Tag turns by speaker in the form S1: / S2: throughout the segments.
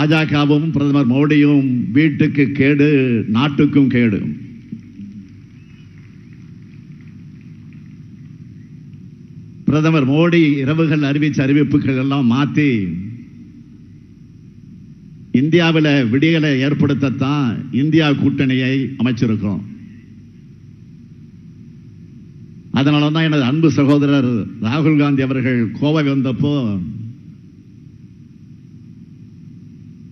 S1: பாஜகவும் பிரதமர் மோடியும் வீட்டுக்கு கேடு நாட்டுக்கும் கேடு. பிரதமர் மோடி இரவுகள் அறிவிச்ச அறிவிப்புகள் எல்லாம் மாற்றி இந்தியாவில் விடியலை ஏற்படுத்தத்தான் இந்தியா கூட்டணியை அமைச்சிருக்கோம் அதனால தான் எனது அன்பு சகோதரர் ராகுல் காந்தி அவர்கள் கோவை வந்தப்போ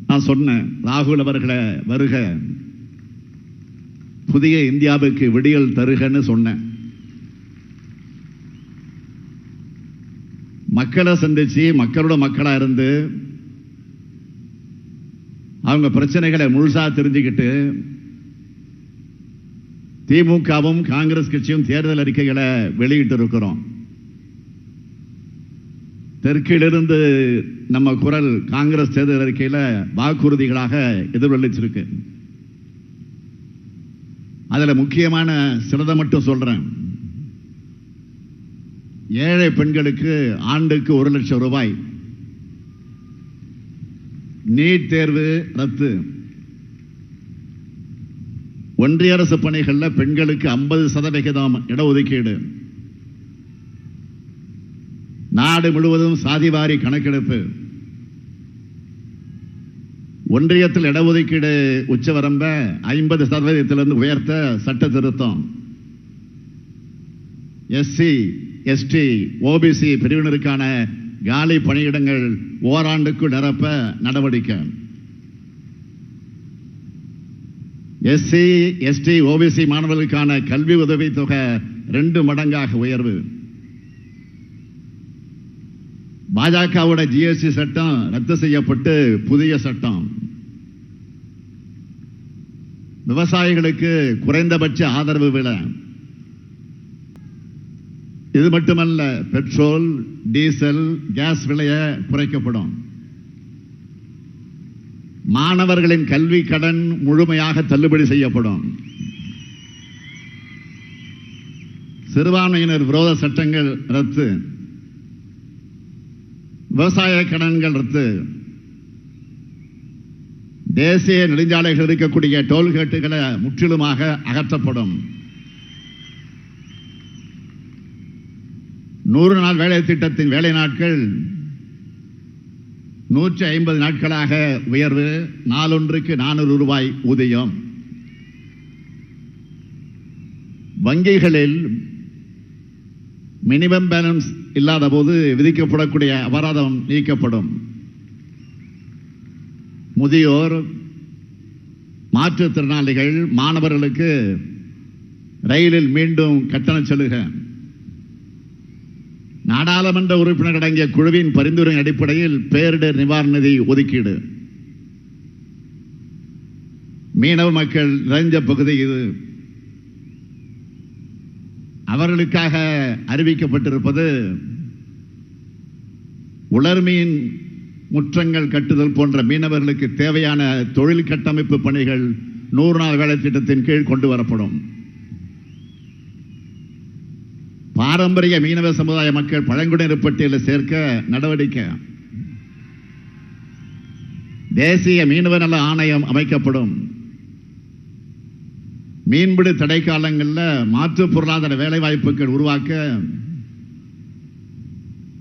S1: நான் சொன்னேன் ராகுல் அவர்களை வருக. புதிய இந்தியாவுக்கு விடியல் தருகன்னு சொன்னேன். மக்களை சந்திச்சு மக்களோட மக்களா இருந்து அவங்க பிரச்சனைகளை முழுசா தெரிஞ்சுக்கிட்டு திமுகவும் காங்கிரஸ் கட்சியும் தேர்தல் அறிக்கைகளை வெளியிட்டு இருக்கிறோம் தெற்கிலிருந்து நம்ம குரல் காங்கிரஸ் தேர்தல் அறிக்கையில் வாக்குறுதிகளாக எதிர்வளிச்சிருக்கு அதில் முக்கியமான சிலதை மட்டும் சொல்கிறேன் ஏழை பெண்களுக்கு ஆண்டுக்கு ஒரு லட்சம் ரூபாய். நீட் தேர்வு ரத்து. ஒன்றிய அரசு பணிகளில் பெண்களுக்கு ஐம்பது சதவிகிதம் இடஒதுக்கீடு. நாடு முழுவதும் சாதிவாரி கணக்கெடுப்பு. ஒன்றியத்தில் இடஒதுக்கீடு உச்சவரம்ப ஐம்பது சதவீதத்திலிருந்து உயர்த்த சட்ட திருத்தம். எஸ்சி எஸ்டி ஓபிசி பிரிவினருக்கான காலி பணியிடங்கள் ஓராண்டுக்கு நிரப்ப நடவடிக்கை. எஸ்சி எஸ்டி ஓபிசி மாணவர்களுக்கான கல்வி உதவி தொகை ரெண்டு மடங்காக உயர்வு. பாஜகவோட ஜிஎஸ்டி சட்டம் ரத்து செய்யப்பட்டு புதிய சட்டம். விவசாயிகளுக்கு குறைந்தபட்ச ஆதரவு விலை. இது மட்டுமல்ல பெட்ரோல் டீசல் கேஸ் விலைய குறைக்கப்படும். மாணவர்களின் கல்வி கடன் முழுமையாக தள்ளுபடி செய்யப்படும். சிறுபான்மையினர் விரோத சட்டங்கள் ரத்து. விவசாய கடன்கள் ரத்து தேசிய நெடுஞ்சாலைகள் இருக்கக்கூடிய டோல்கேட்டுகளை முற்றிலுமாக அகற்றப்படும். நூறு நாள் வேலை திட்டத்தின் வேலை நாட்கள் நூற்றி ஐம்பது நாட்களாக உயர்வு நாளொன்றுக்கு நானூறு ரூபாய் ஊதியம். வங்கிகளில் மினிமம் பேலன்ஸ் இல்லாத போது விதிக்கப்படக்கூடிய அபராதம் நீக்கப்படும். முதியோர் மாற்றுத்திறனாளிகள் மாணவர்களுக்கு ரயிலில் மீண்டும் கட்டணம் செலுக. நாடாளுமன்ற உறுப்பினர் அடங்கிய குழுவின் பரிந்துரை அடிப்படையில் பேரிடர் நிவாரண நிதி ஒதுக்கீடு. மீனவ மக்கள் நிறைஞ்ச பகுதி இது. அவர்களுக்காக அறிவிக்கப்பட்டிருப்பது உலர்மீன் முற்றங்கள் கட்டுதல் போன்ற மீனவர்களுக்கு தேவையான தொழில் கட்டமைப்பு பணிகள் நூறு நாள் வேலை திட்டத்தின் கீழ் கொண்டு வரப்படும். பாரம்பரிய மீனவ சமுதாய மக்கள் பழங்குடியினர் பட்டியலில் சேர்க்க நடவடிக்கை. தேசிய மீனவ நல ஆணையம் அமைக்கப்படும். மீன்பிடி தடை காலங்களில் மாற்று பொருளாதார வேலை வாய்ப்புகள் உருவாக்க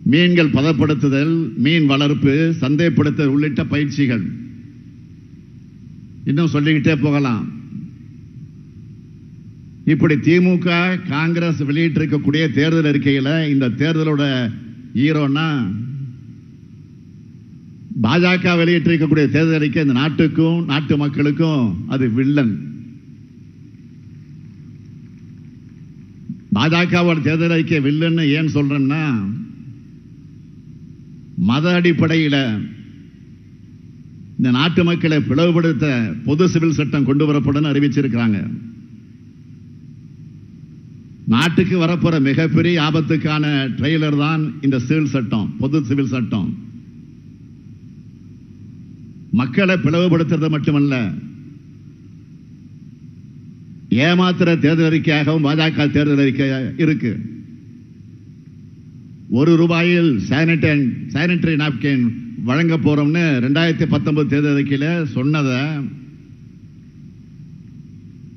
S1: மீன்கள் பதப்படுத்துதல் மீன் வளர்ப்பு சந்தைப்படுத்துதல் உள்ளிட்ட பயிற்சிகள். இன்னும் சொல்லிக்கிட்டே போகலாம். இப்படி திமுக காங்கிரஸ் வெளியிட்டிருக்கக்கூடிய தேர்தல் அறிக்கையில் இந்த தேர்தலோட ஈரோன்னா பாஜக வெளியிட்டிருக்கக்கூடிய தேர்தல் அறிக்கை இந்த நாட்டுக்கும் நாட்டு மக்களுக்கும் அது வில்லன். பாஜகவோட தேர்தல் அறிக்கை வில்லன்னு ஏன் சொல்றேன்னா மத அடிப்படையில் இந்த நாட்டு மக்களை பிளவுபடுத்த பொது சிவில் சட்டம் கொண்டு வரப்படும் அறிவிச்சிருக்கிறாங்க. நாட்டுக்கு வரப்போற மிகப்பெரிய ஆபத்துக்கான ட்ரெய்லர் தான் இந்த சிவில் சட்டம் பொது சிவில் சட்டம். மக்களை பிளவுபடுத்துறது மட்டுமல்ல ஏமாத்திர தேர்தல் அறிக்கையாகவும் பாஜக தேர்தல் அறிக்கை இருக்கு. ஒரு ரூபாயில் சானிட்டரி சானிட்டரி நாப்கின் வழங்க போறோம்னு ரெண்டாயிரத்தி பத்தொன்பது தேர்தல் அறிக்கையில் சொன்னதை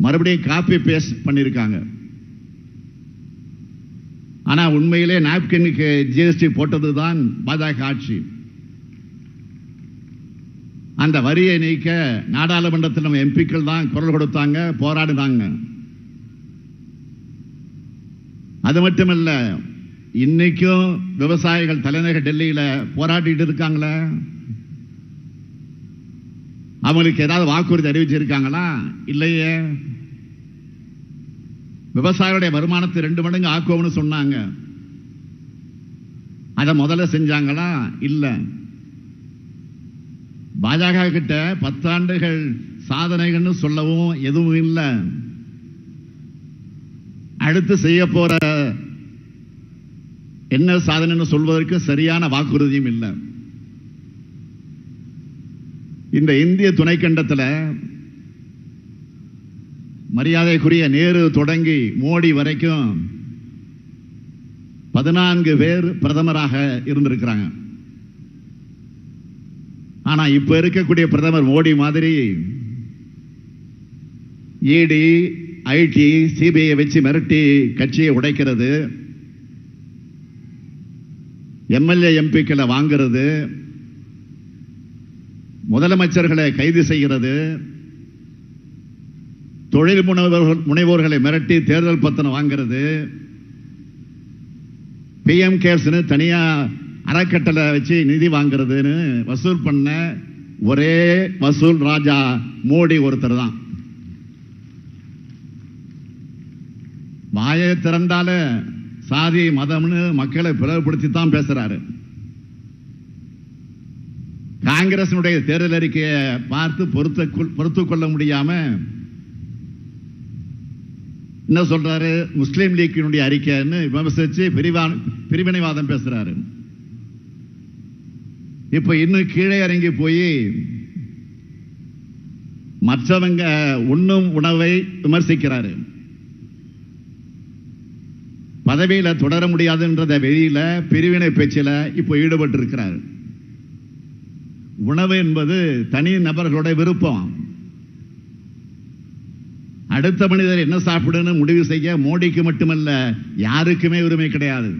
S1: மறுபடியும் காப்பி பேஸ்ட் பண்ணியிருக்காங்க ஆனால் உண்மையிலே நாப்கினுக்கு ஜிஎஸ்டி போட்டது தான் பாஜக ஆட்சி. அந்த வரியை நீக்க நாடாளுமன்றத்தில் நம்ம எம்பிக்கள் தான் குரல் கொடுத்தாங்க போராடினாங்க. அது மட்டுமல்ல இன்னைக்கும் விவசாயிகள் தலைநகர் டெல்லியில் போராடிட்டு இருக்காங்களே? அவங்களுக்கு ஏதாவது வாக்குறுதி அறிவிச்சிருக்காங்களா? இல்லையே. விவசாயிகளுடைய வருமானத்தை ரெண்டு மடங்கு ஆக்குவோம்னு சொன்னாங்க. அதை முதல்ல செஞ்சாங்களா? இல்லை. பாஜக கிட்ட பத்தாண்டுகள் சாதனைகள்னு சொல்லவும் எதுவும் இல்லை. அடுத்து செய்ய போற என்ன சாதனைன்னு சொல்வதற்கு சரியான வாக்குறுதியும் இல்லை. இந்த இந்திய துணைக்கண்டத்தில் மரியாதைக்குரிய நேரு தொடங்கி மோடி வரைக்கும் பதினான்கு பேர் பிரதமராக இருந்திருக்கிறாங்க. ஆனா இப்ப இருக்கக்கூடிய பிரதமர் மோடி மாதிரி இடி ஐடி சிபிஐ வச்சு மிரட்டி கட்சியை உடைக்கிறது எம்எல்ஏ எம்பிக்களை வாங்குறது முதலமைச்சர்களை கைது செய்கிறது தொழில் முனைவர்கள் முனைவோர்களை மிரட்டி தேர்தல் பத்திரம் வாங்குறது பிஎம் கேர்ஸ்னு தனியாக அறக்கட்டளை வச்சு நிதி வாங்குறதுன்னு வசூல் பண்ண ஒரே வசூல் ராஜா மோடி ஒருத்தர் தான். வாயை திறந்தால சாதி மதம்னு மக்களை பிளவுபடுத்தி தான் பேசுறாரு. காங்கிரசினுடைய தேர்தல் அறிக்கையை பார்த்து பொறுத்த பொறுத்து கொள்ள முடியாம என்ன சொல்றாரு? முஸ்லீம் லீக்கினுடைய அறிக்கைன்னு விமர்சிச்சு பிரிவான பிரிவினைவாதம் பேசுறாரு. இப்ப இன்னும் கீழே இறங்கி போய் மற்றவங்க உண்ணும் உணவை விமர்சிக்கிறாரு. பதவியில தொடர முடியாதுன்றத வெளியில பிரிவினை பேச்சில் இப்போ ஈடுபட்டு இருக்கிறார் உணவு என்பது தனி நபர்களுடைய விருப்பம். அடுத்த மனிதர் என்ன சாப்பிடுன்னு முடிவு செய்ய மோடிக்கு மட்டுமல்ல யாருக்குமே உரிமை கிடையாது.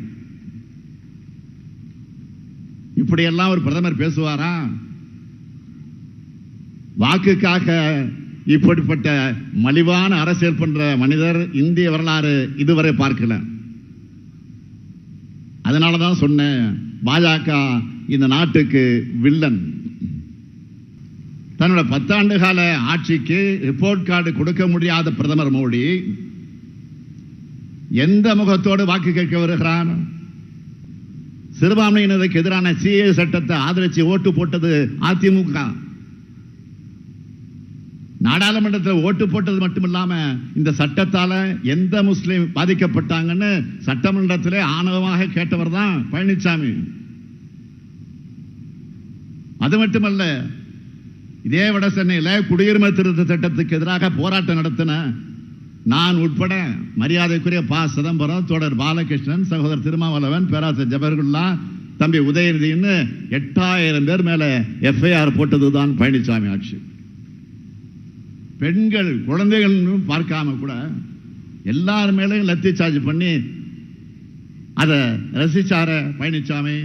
S1: இப்படியெல்லாம் ஒரு பிரதமர் பேசுவாரா? வாக்குக்காக இப்படிப்பட்ட மலிவான அரசியல் பண்ற மனிதர் இந்திய வரலாறு இதுவரை பார்க்கல. அதனாலதான் சொன்னேன் பாஜக இந்த நாட்டுக்கு வில்லன். தன்னோட பத்தாண்டு கால ஆட்சிக்கு ரிப்போர்ட் கார்டு கொடுக்க முடியாத பிரதமர் மோடி எந்த முகத்தோடு வாக்கு கேட்க வருகிறார்? சிறுபான்மையினருக்கு எதிரான சிஏ சட்டத்தை ஆதரிச்சு ஓட்டு போட்டது அதிமுக. நாடாளுமன்றத்தில் ஓட்டு போட்டது மட்டும் இல்லாம இந்த சட்டத்தால எந்த முஸ்லீம் பாதிக்கப்பட்டாங்கன்னு சட்டமன்றத்திலே ஆணவமாக கேட்டவர் தான் பழனிசாமி அது மட்டுமல்ல இதே வட சென்னையில் குடியுரிமை திருத்த சட்டத்துக்கு எதிராக போராட்டம் நடத்தின நான் உட்பட மரியாதைக்குரிய பா. சிதம்பரம் தொடர் பாலகிருஷ்ணன் சகோதரர் திருமாவளவன் பேராசர் ஜபர்குல்லா தம்பி உதயநிதினு எட்டாயிரம் பேர் மேலே எஃப்ஐஆர் போட்டதுதான் பழனிசாமி ஆட்சி. பெண்கள் குழந்தைகள் பார்க்காம கூட எல்லார் மேலேயும் லத்தி சார்ஜ் பண்ணி அதை ரசிச்சார பழனிசாமி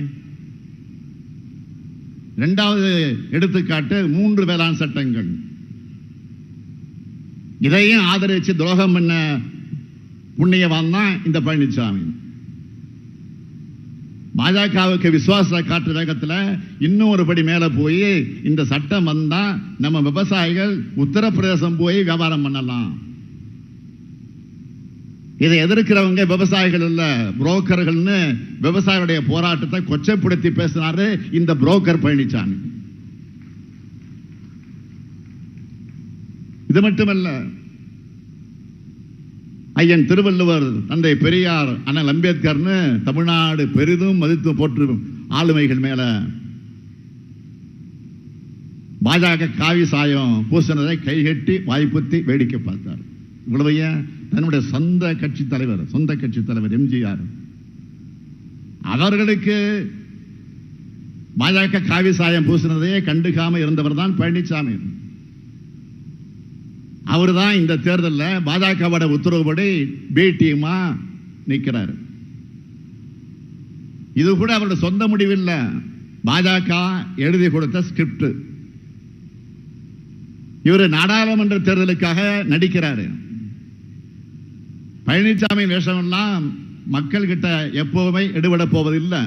S1: ரெண்டாவது எடுத்துக்காட்டு மூன்று வேளாண் சட்டங்கள். இதையும் ஆதரிச்சு துரோகம் பண்ண புண்ணியவான் தான் இந்த பழனிசாமி பாஜகவுக்கு விசுவாச காற்று வேகத்தில் இன்னும் ஒரு படி மேலே போய் இந்த சட்டம் வந்தால் நம்ம விவசாயிகள் உத்தரப்பிரதேசம் போய் வியாபாரம் பண்ணலாம். இதை எதிர்க்கிறவங்க விவசாயிகள் இல்ல புரோக்கர்கள்னு விவசாயிகளுடைய போராட்டத்தை கொச்சைப்படுத்தி பேசினாரு இந்த புரோக்கர் பழனிசாமி இது மட்டுமல்ல ஐயன் திருவள்ளுவர் தந்தை பெரியார் அண்ணல் அம்பேத்கர்னு தமிழ்நாடு பெரிதும் மதித்து போற்று ஆளுமைகள் மேல பாஜக காவி சாயம் பூசினதை கைகட்டி வாய்ப்புத்தி வேடிக்கை பார்த்தார். இவ்வளவு ஏன்? தன்னுடைய சொந்த கட்சி தலைவர் சொந்த கட்சி தலைவர் எம்ஜிஆர். அவர்களுக்கு பாஜக காவி சாயம் பூசினதையே கண்டுக்காம இருந்தவர் தான் பழனிசாமி அவர் தான் இந்த தேர்தலில் பாஜகவோட உத்தரவுப்படி பி டீமா நிற்கிறார் இது கூட அவருடைய சொந்த முடிவில்லை. பாஜக எழுதி கொடுத்த ஸ்கிரிப்ட் இவர் நாடாளுமன்ற தேர்தலுக்காக நடிக்கிறாரு. பழனிசாமி வேஷமெல்லாம் மக்கள் கிட்ட எப்போவுமே எடுபட போவதில்லை.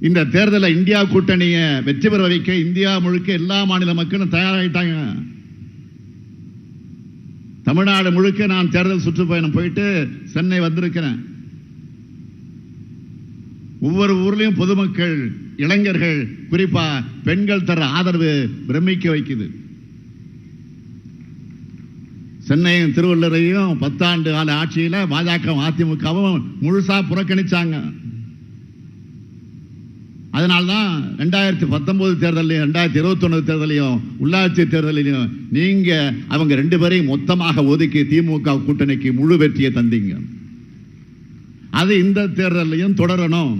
S1: இந்த தேர்தலை இந்தியா கூட்டணியை வெற்றி பெற வைக்க இந்தியா முழுக்க எல்லா மாநில மக்களும் தயாராகிட்டாங்க தமிழ்நாடு முழுக்க நான் தேர்தல் சுற்றுப்பயணம் போயிட்டு சென்னை வந்திருக்கிறேன். ஒவ்வொரு ஊர்லேயும் பொதுமக்கள் இளைஞர்கள் குறிப்பா பெண்கள் தர ஆதரவு பிரமிக்க வைக்குது. சென்னையும் திருவள்ளூரையும் பத்தாண்டு கால ஆட்சியில் பாஜக அதிமுகவும் முழுசா புறக்கணிச்சாங்க. அதனால்தான் ரெண்டாயிரத்தி பத்தொம்போது தேர்தலையும் ரெண்டாயிரத்தி இருபத்தொன்னு தேர்தலையும் உள்ளாட்சி தேர்தலையும் நீங்கள் அவங்க ரெண்டு பேரையும் மொத்தமாக ஒதுக்கி திமுக கூட்டணிக்கு முழு வெற்றியை தந்தீங்க. அது இந்த தேர்தலையும் தொடரணும்.